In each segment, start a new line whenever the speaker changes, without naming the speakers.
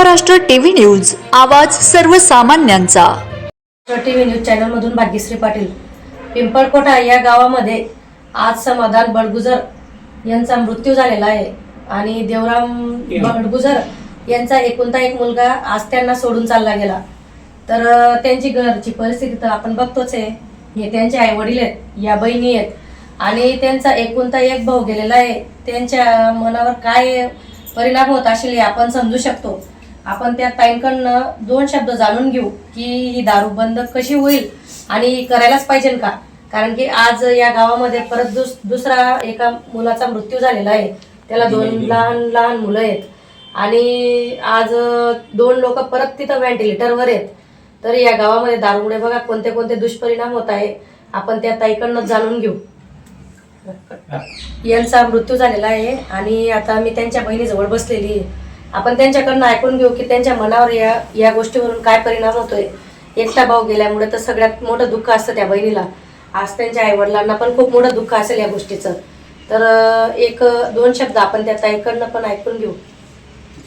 Maharashtra TV news आवाज सर्वसामान्यांचा.
T V news चॅनलमधून भाग्यश्री पाटील पिंपळकोटा या गावामध्ये आज समाधान बडगुजर यांचा मृत्यू झालेला आहे. आणि देवराम बडगुजर यांचा एकुलता एक मुलगा आज त्यांना सोडून चालला गेला. तर त्यांची घरची परिस्थिती तर आपण बघतोच आहे. हे त्यांचे आई वडील आहेत या बहिणी आहेत. आणि त्यांचा एकुलता एक भाऊ गेलेला आहे. त्यांच्या मनावर काय परिणाम होत असेल हे आपण समजू शकतो. आपण त्या ताईंकडनं दोन शब्द जाणून घेऊ की ही दारू बंद कशी होईल आणि करायलाच पाहिजे का? कारण की आज या गावामध्ये परत दुस दुसरा एका मुलाचा मृत्यू झालेला आहे. त्याला दोन लहान लहान मुलं आहेत. आणि आज दोन लोक परत तिथं व्हेंटिलेटरवर आहेत. तर या गावामध्ये दारूमुळे बघा कोणते कोणते दुष्परिणाम होत आहे. आपण त्या ताईकडनं जाणून घेऊ. यांचा मृत्यू झालेला आहे आणि आता मी त्यांच्या बहिणीजवळ बसलेली आहे. आपण त्यांच्याकडनं ऐकून घेऊ की त्यांच्या मनावर या या गोष्टीवरून काय परिणाम होतोय. एकटा भाऊ गेल्यामुळे तर सगळ्यात मोठं दुःख असतं त्या बहिणीला. आज त्यांच्या आईवडिलांना पण खूप मोठं दुःख असेल या गोष्टीचं. तर एक दोन शब्द आपण त्या ताईकडनं पण ऐकून घेऊ.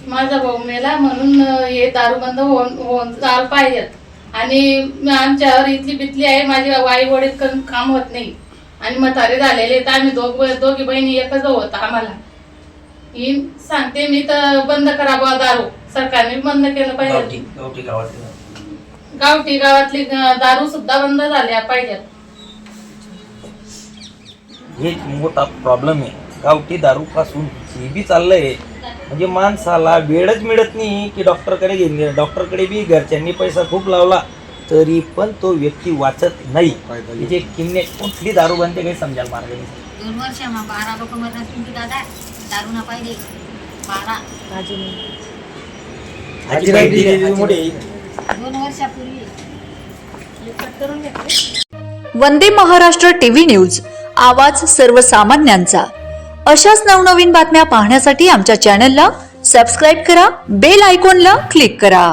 माझा भाऊ मेला म्हणून हे दारूबंद होऊन होऊन चाल पाहिजेत. आणि आमच्यावर इथली बितली आहे माझी आई वडील करून काम होत नाही. आणि म्हातारे झालेले तर आम्ही दोघ दोघी बहिणी एकच होत आम्हाला. ही सांगते मी तर बंद करा बुवा दारू. सरकारने बंद केलं
गावठी
पाहिजे.
गावठी गावातली
गावठी गावातली अं, दारू सुद्धा बंद झाल्या पाहिजेत.
हे मोठा प्रॉब्लेम आहे. गावठी दारू पासून हे बी चाललंय. म्हणजे माणसाला वेळच मिळत नाही की डॉक्टरकडे घेऊन डॉक्टरकडे बी घरच्यांनी पैसा खूप लावला तरी पण तो व्यक्ती वाचत नाही. तिचे किन्ने कुठली दारू बनते काही समजायला मार्ग नाही.
दोन वर्ष मग बारा लोक मरणार तुमची दादा. दारू ना पाहिजे. बारा.
आजी मोठे.
दोन वर्षापूर्वी.
वंदे महाराष्ट्र टीव्ही न्यूज आवाज सर्वसामान्यांचा. अशाच नवनवीन बातम्या पाहण्यासाठी आमच्या चॅनलला सबस्क्राईब करा बेल आयकॉनला क्लिक करा.